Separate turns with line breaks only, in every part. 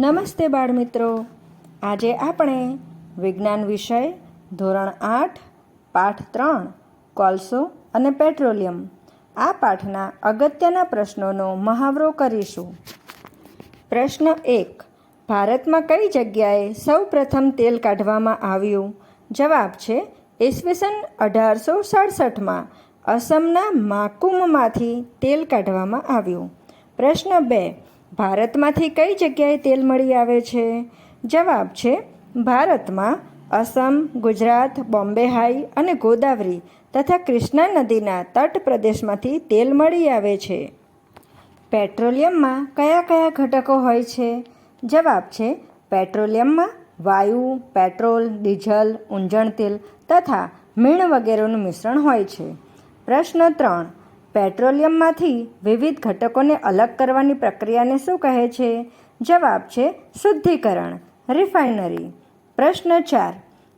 નમસ્તે બાળમિત્રો. આજે આપણે વિજ્ઞાન વિષય ધોરણ આઠ, પાઠ ત્રણ, કોલસો અને પેટ્રોલિયમ આ પાઠના અગત્યના પ્રશ્નોનો મહાવરો કરીશું. પ્રશ્ન એક, ભારતમાં કઈ જગ્યાએ સૌ પ્રથમ તેલ કાઢવામાં આવ્યું? જવાબ છે, ઈસવીસન અઢારસો સડસઠમાં અસમના માકુમમાંથી તેલ કાઢવામાં આવ્યું. પ્રશ્ન બે ભારતમાંથી કઈ જગ્યાએ તેલ મળી આવે છે? જવાબ છે, ભારતમાં અસમ ગુજરાત, બોમ્બે હાઈ અને ગોદાવરી તથા કૃષ્ણા નદીના તટ પ્રદેશમાંથી તેલ મળી આવે છે. પેટ્રોલિયમમાં કયા કયા ઘટકો હોય છે? જવાબ છે, પેટ્રોલિયમમાં વાયુ, પેટ્રોલ, ડીઝલ ઊંજણ તેલ તથા મીણ વગેરેનું મિશ્રણ હોય છે. પ્રશ્ન ત્રણ પેટ્રોલિયમમાંથી વિવિધ ઘટકોને અલગ કરવાની પ્રક્રિયાને શું કહે છે? જવાબ છે શુદ્ધિકરણ, રિફાઇનરી. પ્રશ્ન ચાર.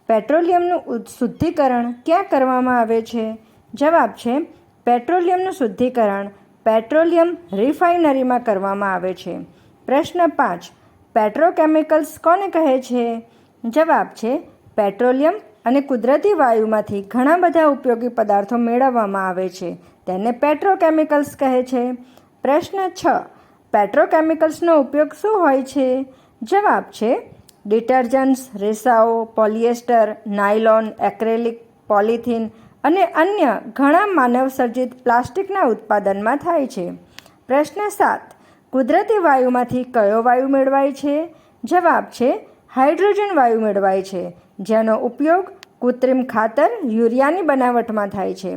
પેટ્રોલિયમનું શુદ્ધિકરણ ક્યાં કરવામાં આવે છે? જવાબ છે પેટ્રોલિયમનું શુદ્ધિકરણ પેટ્રોલિયમ રિફાઇનરીમાં કરવામાં આવે છે. પ્રશ્ન પાંચ. પેટ્રોકેમિકલ્સ કોને કહે છે? જવાબ છે પેટ્રોલિયમ અને કુદરતી વાયુમાંથી ઘણા બધા ઉપયોગી પદાર્થો મેળવવામાં આવે છે. તેને પેટ્રોકેમિકલ્સ કહે છે. પ્રશ્ન છ. પેટ્રોકેમિકલ્સનો ઉપયોગ શું હોય છે? જવાબ છે. ડિટર્જન્ટ્સ, રેસાઓ, પોલિએસ્ટર, નાયલોન, એક્રેલિક, પોલિથીન અને અન્ય ઘણા માનવસર્જિત પ્લાસ્ટિકના ઉત્પાદનમાં થાય છે. પ્રશ્ન સાત. કુદરતી વાયુમાંથી કયો વાયુ મેળવાય છે? જવાબ છે. હાઇડ્રોજન વાયુ મેળવાય છે, જેનો ઉપયોગ કૃત્રિમ ખાતર યુરિયાની બનાવટમાં થાય છે.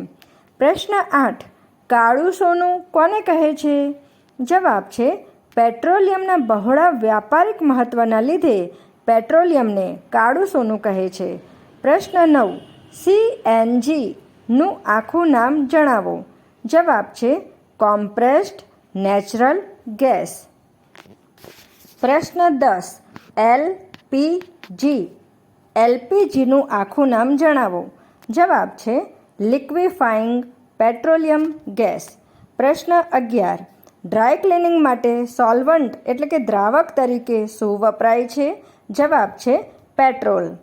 પ્રશ્ન આઠ, કાળું સોનું કોને કહે છે? જવાબ છે, પેટ્રોલિયમના બહોળા વ્યાપારિક મહત્ત્વના લીધે પેટ્રોલિયમને કાળું સોનું કહે છે. પ્રશ્ન નવ સીએનજીનું આખું નામ જણાવો. જવાબ છે, કોમ્પ્રેસ્ડ નેચરલ ગેસ. પ્રશ્ન દસ એલપીજી એલપીજીનું આખું નામ જણાવો. જવાબ છે લિક્વિફાઈંગ પેટ્રોલિયમ ગેસ. પ્રશ્ન અગિયાર. ડ્રાય ક્લિનિંગ માટે સોલ્વન્ટ એટલે કે દ્રાવક તરીકે શું વપરાય છે? જવાબ છે પેટ્રોલ.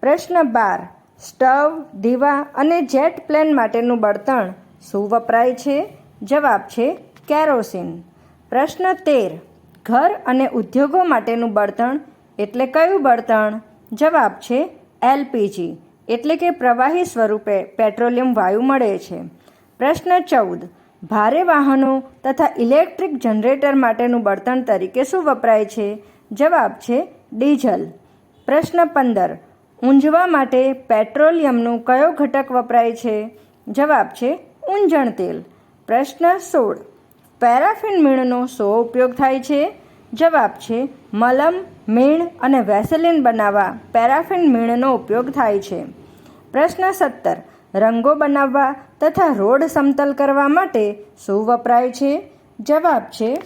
પ્રશ્ન બાર. સ્ટવ, દીવા અને જેટ પ્લેન માટેનું બળતણ શું વપરાય છે? જવાબ છે કેરોસીન. પ્રશ્ન તેર. ઘર અને ઉદ્યોગો માટેનું બળતણ એટલે કયું બળતણ? જવાબ છે એલપીજી. એટલે કે પ્રવાહી સ્વરૂપે પેટ્રોલિયમ વાયુ મળે છે. પ્રશ્ન ચૌદ. ભારે વાહનો તથા ઇલેક્ટ્રિક જનરેટર માટેનું બળતણ તરીકે શું વપરાય છે? જવાબ છે ડીઝલ. પ્રશ્ન પંદર. ઊંજવા માટે પેટ્રોલિયમનું કયો ઘટક વપરાય છે? જવાબ છે ઊંજણ તેલ. પ્રશ્ન સોળ. પેરાફિન મીણનો શો ઉપયોગ થાય છે? જવાબ છે, મલમ, મીણ અને વેસેલિન બનાવવા પેરાફિન મીણનો ઉપયોગ થાય છે. પ્રશ્ન સત્તર, રંગો બનાવવા તથા રોડ સમતલ કરવા માટે શું વપરાય છે? જવાબ છે,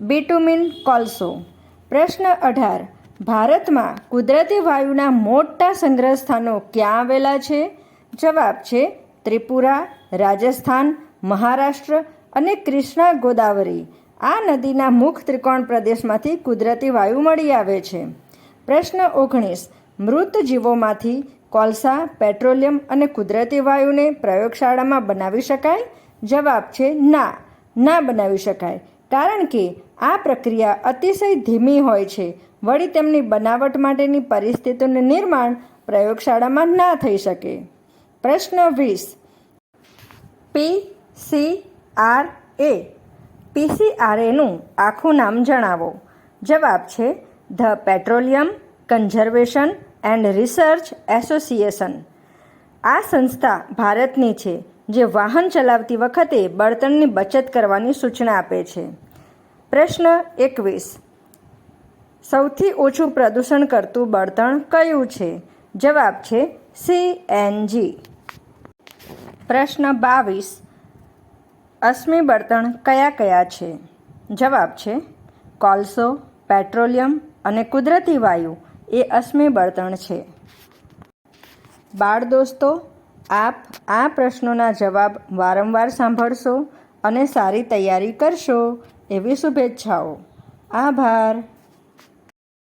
બિટુમિન કોલસો. પ્રશ્ન અઢાર, ભારતમાં કુદરતી વાયુના મોટા સંગ્રહ સ્થાનો ક્યાં આવેલા છે? જવાબ છે, ત્રિપુરા, રાજસ્થાન, મહારાષ્ટ્ર અને કૃષ્ણા ગોદાવરી. આ નદીના મુખ ત્રિકોણ પ્રદેશમાંથી કુદરતી વાયુ મળી આવે છે. પ્રશ્ન ઓગણીસ. મૃત જીવોમાંથી કોલસા, પેટ્રોલિયમ અને કુદરતી વાયુને પ્રયોગશાળામાં બનાવી શકાય? જવાબ છે ના. ના બનાવી શકાય. કારણ કે આ પ્રક્રિયા અતિશય ધીમી હોય છે. વળી તેમની બનાવટ માટેની પરિસ્થિતિનું નિર્માણ પ્રયોગશાળામાં ના થઈ શકે. પ્રશ્ન વીસ. પી સી આર એ પીસીઆરએનું આખું નામ જણાવો. જવાબ છે, the petroleum conservation and research association. આ સંસ્થા ભારતની છે, જે વાહન ચલાવતી વખતે બળતણની બચત કરવાની સૂચના આપે છે. પ્રશ્ન એકવીસ. સૌથી ઓછું પ્રદૂષણ કરતું બળતણ કયું છે? જવાબ છે સીએનજી પ્રશ્ન બાવીસ. અશ્મિ બળતણ કયા કયા છે? જવાબ છે, કોલસો, પેટ્રોલિયમ અને કુદરતી વાયુ એ અશ્મિ બળતણ છે. બાળ દોસ્તો, આપ આ પ્રશ્નોના જવાબ વારંવાર સાંભળશો અને સારી તૈયારી કરશો એવી શુભેચ્છાઓ. આભાર.